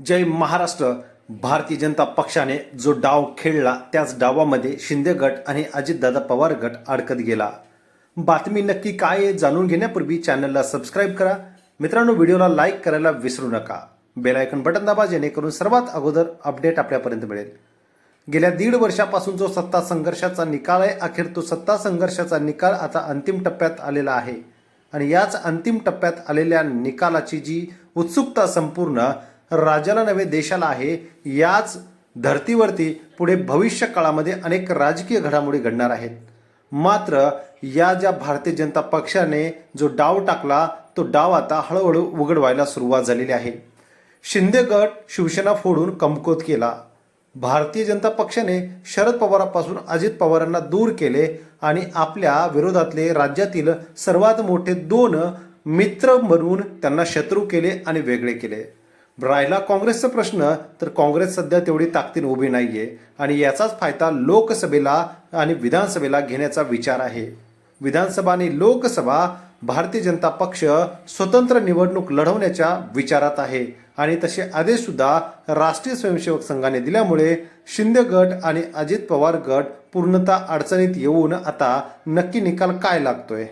जय महाराष्ट्र भारतीय जनता पक्षाने जो डाव खेळला त्याच डावामध्ये शिंदे गट आणि अजितदादा पवार गट अडकत गेला. बातमी नक्की काय आहे जाणून घेण्यापूर्वी चॅनलला सबस्क्राईब करा. मित्रांनो व्हिडिओला लाईक करायला विसरू नका. बेलायकन बटन दाबा जेणेकरून सर्वात अगोदर अपडेट आपल्यापर्यंत मिळेल. गेल्या दीड वर्षापासून जो सत्ता संघर्षाचा निकाल आहे अखेर तो सत्ता संघर्षाचा निकाल आता अंतिम टप्प्यात आलेला आहे. आणि याच अंतिम टप्प्यात आलेल्या निकालाची जी उत्सुकता संपूर्ण राज्याला नव्हे देशाला आहे याच धर्तीवरती पुढे भविष्य काळामध्ये अनेक राजकीय घडामोडी घडणार आहेत. मात्र या ज्या भारतीय जनता पक्षाने जो डाव टाकला तो डाव आता हळूहळू उघड व्हायला सुरुवात झालेली आहे. शिंदे गट शिवसेना फोडून कमकोत केला. भारतीय जनता पक्षाने शरद पवारांपासून अजित पवारांना दूर केले आणि आपल्या विरोधातले राज्यातील सर्वात मोठे दोन मित्र म्हणून त्यांना शत्रू केले आणि वेगळे केले. राहिला काँग्रेसचा प्रश्न तर काँग्रेस सध्या तेवढी ताकदीने उभी नाहीये आणि याचाच फायदा लोकसभेला आणि विधानसभेला घेण्याचा विचार आहे. विधानसभा आणि लोकसभा भारतीय जनता पक्ष स्वतंत्र निवडणूक लढवण्याच्या विचारात आहे आणि तसे आदेश सुद्धा राष्ट्रीय स्वयंसेवक संघाने दिल्यामुळे शिंदे गट आणि अजित पवार गट पूर्णतः अडचणीत येऊन आता नक्की निकाल काय लागतोय?